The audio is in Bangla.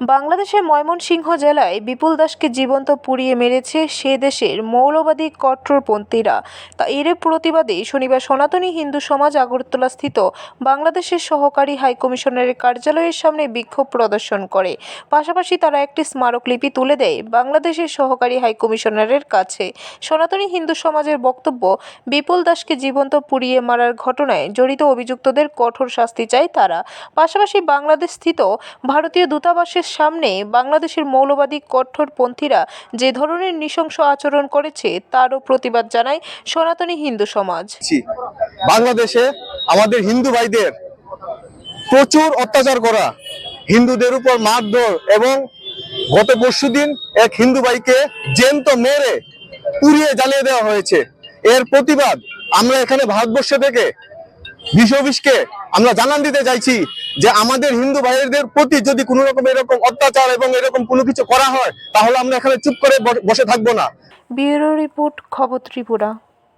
বাংলাদেশের ময়মনসিংহ জেলায় বিপুল দাসকে জীবন্ত পুড়িয়ে মেরেছে সে দেশের মৌলবাদী কট্টরপন্থীরা। তা এর প্রতিবাদে শনিবার সনাতনী হিন্দু সমাজ আগরতলাস্থিত বাংলাদেশের সহকারী হাইকমিশনারের কার্যালয়ের সামনে বিক্ষোভ প্রদর্শন করে। পাশাপাশি তারা একটি স্মারকলিপি তুলে দেয় বাংলাদেশের সহকারী হাইকমিশনারের কাছে। সনাতনী হিন্দু সমাজের বক্তব্য, বিপুল দাসকে জীবন্ত পুড়িয়ে মারার ঘটনায় জড়িত অভিযুক্তদের কঠোর শাস্তি চায় তারা। পাশাপাশি বাংলাদেশ স্থিত ভারতীয় দূতাবাসের সামনে বাংলাদেশের মৌলবাদী কট্টরপন্থীরা যে ধরনের নৃশংস আচরণ করেছে, তারও প্রতিবাদ জানায় সনাতনী হিন্দু সমাজ। বাংলাদেশে আমাদের হিন্দু ভাইদের প্রচুর অত্যাচার করা হিন্দুদের উপর মারধর এবং গত পরশুদিন এক হিন্দু ভাইকে জ্যান্ত মেরে পুড়িয়ে জ্বালিয়ে দেওয়া হয়েছে। এর প্রতিবাদ আমরা এখানে ভারতবর্ষ থেকে বিশ্ব অফিসকে আমরা জানান দিতে চাইছি যে আমাদের হিন্দু ভাইদের প্রতি যদি কোনো রকম এরকম অত্যাচার এবং এরকম কোনো কিছু করা হয়, তাহলে আমরা এখানে চুপ করে বসে থাকব না। ব্যুরো রিপোর্ট খবর ত্রিপুরা।